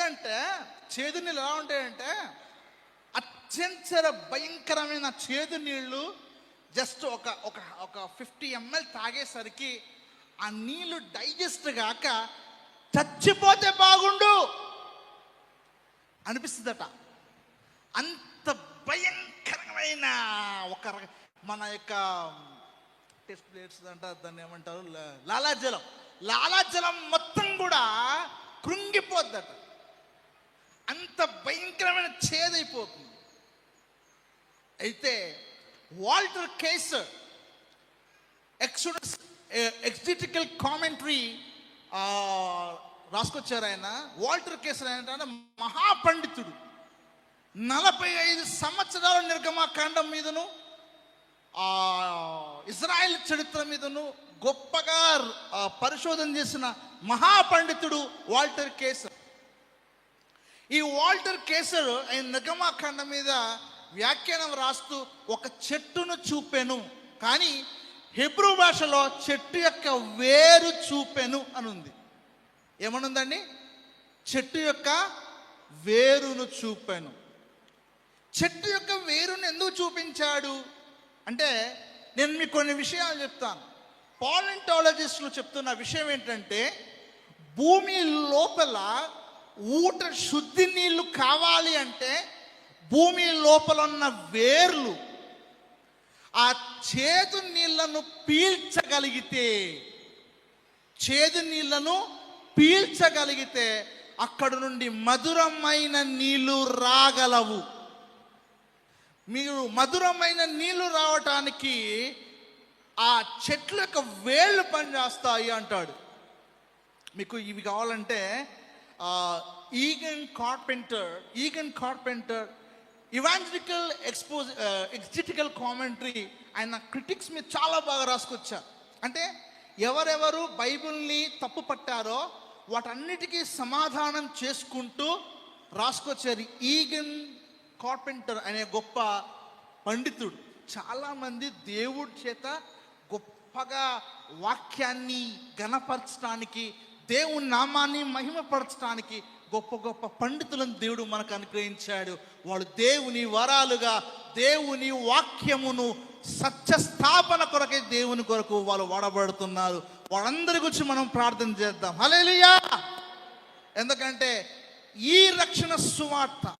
అంటే చేదు నీళ్ళు ఎలా ఉంటాయంటే అత్యంత భయంకరమైన చేదు నీళ్ళు జస్ట్ ఒక ఒక ఒక ఫిఫ్టీ ఎంఎల్ తాగేసరికి ఆ నీళ్ళు డైజెస్ట్ కాక చచ్చిపోతే బాగుండు అనిపిస్తుందట. అంత భయంకరమైన ఒక మన యొక్క టెస్ట్ ప్లేట్స్ అంట దాన్ని ఏమంటారు? లాలాజలం. లాలాజలం మొత్తం కూడా కృంగిపోద్దట. అంత భయంకరమైన చేదైపోతుంది. అయితే Walter Kaiser Exodus exegetical commentary రాసుకొచ్చారు ఆయన. వాల్టర్ కేసర్ ఏంటంటే మహాపండితుడు. నలభై ఐదు సంవత్సరాల నిర్గమాకాండం మీదను ఆ ఇజ్రాయెల్ చరిత్ర మీదను గొప్పగా పరిశోధన చేసిన మహాపండితుడు వాల్టర్ కేసర్ ఈ వాల్టర్ కేసర్ ఆయన నిగమాఖండం మీద వ్యాఖ్యానం రాస్తూ ఒక చెట్టును చూపెను కానీ హెబ్రూ భాషలో చెట్టు యొక్క వేరు చూపెను అని ఉంది ఏమనుందండి? చెట్టు యొక్క వేరును చూపెను. చెట్టు యొక్క వేరును ఎందుకు చూపించాడు? అంటే నేను మీకు కొన్ని విషయాలు చెప్తాను. పాలింటాలజిస్టులు చెప్తున్న విషయం ఏంటంటే భూమి లోపల ఊట శుద్ధి నీళ్ళు కావాలి అంటే భూమి లోపల ఉన్న వేర్లు ఆ చేదు నీళ్ళను పీల్చగలిగితే చేదు నీళ్ళను పీల్చగలిగితే అక్కడ నుండి మధురమైన నీళ్ళు రాగలవు. మీరు మధురమైన నీళ్ళు రావటానికి ఆ చెట్ల యొక్క వేళ్ళు పనిచేస్తాయి అంటాడు. మీకు ఇవి కావాలంటే Eugene Carpenter Eugene Carpenter evangelical expose exegetical commentary ఆయన క్రిటిక్స్ మీద చాలా బాగా రాసుకొచ్చారు అంటే ఎవరెవరు బైబిల్ని తప్పు పట్టారో వాటన్నిటికీ సమాధానం చేసుకుంటూ రాసుకొచ్చారు ఈగన్ కార్పెంటర్ అనే గొప్ప పండితుడు. చాలామంది దేవుడి చేత గొప్పగా వాక్యాన్ని గణపరచడానికి దేవుని నామాన్ని మహిమపరచడానికి గొప్ప గొప్ప పండితులను దేవుడు మనకు అనుగ్రహించాడు. వాళ్ళు దేవుని వరాలుగా దేవుని వాక్యమును సత్యస్థాపన కొరకే దేవుని కొరకు వాళ్ళు వాడబడుతున్నారు. వాళ్ళందరి గురించి మనం ప్రార్థన చేద్దాం. హలేలియా ఎందుకంటే ఈ రక్షణ సువార్త